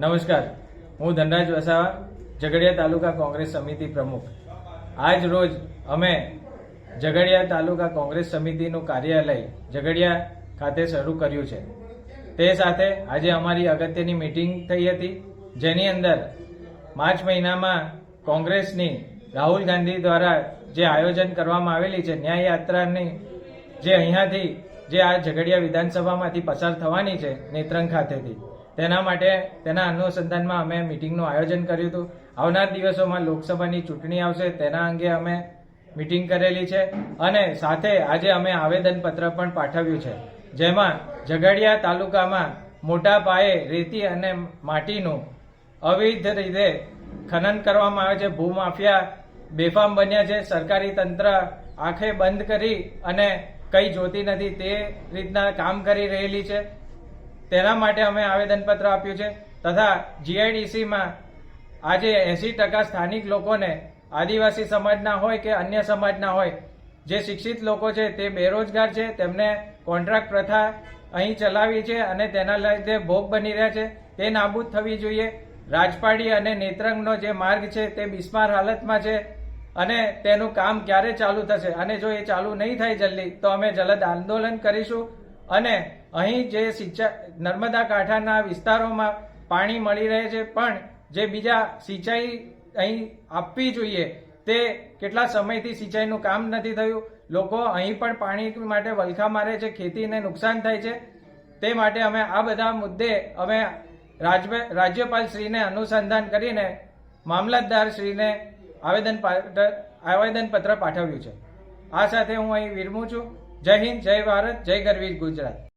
નમસ્કાર. હું ધનરાજ વસાવા, ઝઘડિયા તાલુકા કોંગ્રેસ સમિતિ પ્રમુખ. આજ રોજ અમે ઝઘડિયા તાલુકા કોંગ્રેસ સમિતિનું કાર્યાલય ઝઘડિયા ખાતે શરૂ કર્યું છે. તે સાથે આજે અમારી અગત્યની મિટિંગ થઈ હતી, જેની અંદર માર્ચ મહિનામાં કોંગ્રેસની રાહુલ ગાંધી દ્વારા જે આયોજન કરવામાં આવેલી છે ન્યાય યાત્રાની જે અહીંયાથી જે આ ઝઘડિયા વિધાનસભામાંથી પસાર થવાની છે, નેત્રંગ ખાતેથી. તેના માટે, તેના અનુસંધાનમાં અમે મિટિંગનું આયોજન કર્યું હતું. આવનાર દિવસોમાં લોકસભાની ચૂંટણી આવશે, તેના અંગે અમે મિટિંગ કરેલી છે. અને સાથે આજે અમે આવેદનપત્ર પણ પાઠવ્યું છે. જેમાં ઝઘડિયા તાલુકામાં મોટા પાયે રેતી અને માટીનું અવૈધ રીતે ખનન કરવામાં આવે છે. ભૂમાફિયા બેફામ બન્યા છે. સરકારી તંત્ર આંખે બંધ કરી અને કઈ જોતી નથી. તે રીતના કામ કરી રહેલી છે. તેના માટે અમે આવેદનપત્ર આપ્યું છે તથા જીઆઈડીસીમાં આજે એસી ટકા સ્થાનિક લોકોને આદિવાસી સમાજના હોય કે અન્ય સમાજના હોય, જે શિક્ષિત લોકો છે તે બેરોજગાર છે, તેમને કોન્ટ્રાક્ટ પ્રથા અહીં ચલાવી છે અને તેના લીધે ભોગ બની રહ્યા છે, તે નાબૂદ થવી જોઈએ. રાજપાડી અને નેત્રંગનો જે માર્ગ છે તે બિસ્માર હાલતમાં છે અને તેનું કામ ક્યારે ચાલુ થશે? અને જો એ ચાલુ નહીં થાય જલ્દી, તો અમે જલદ આંદોલન કરીશું. અને અહીં જે સિંચાઈ નર્મદા કાંઠાના વિસ્તારોમાં પાણી મળી રહે છે, પણ જે બીજા સિંચાઈ અહીં આપવી જોઈએ, તે કેટલા સમયથી સિંચાઈનું કામ નથી થયું? લોકો અહીં પણ પાણી માટે વલખા મારે છે, ખેતીને નુકસાન થાય છે. તે માટે અમે આ બધા મુદ્દે અમે રાજ્યપાલશ્રીને રાજ્યપાલ શ્રીને અનુસંધાન કરીને મામલતદાર શ્રીને આવેદન આવેદનપત્ર પાઠવ્યું છે. આ સાથે હું અહીં વિરમું છું. જય હિન્દ જય ભારત જય ગરવી ગુજરાત.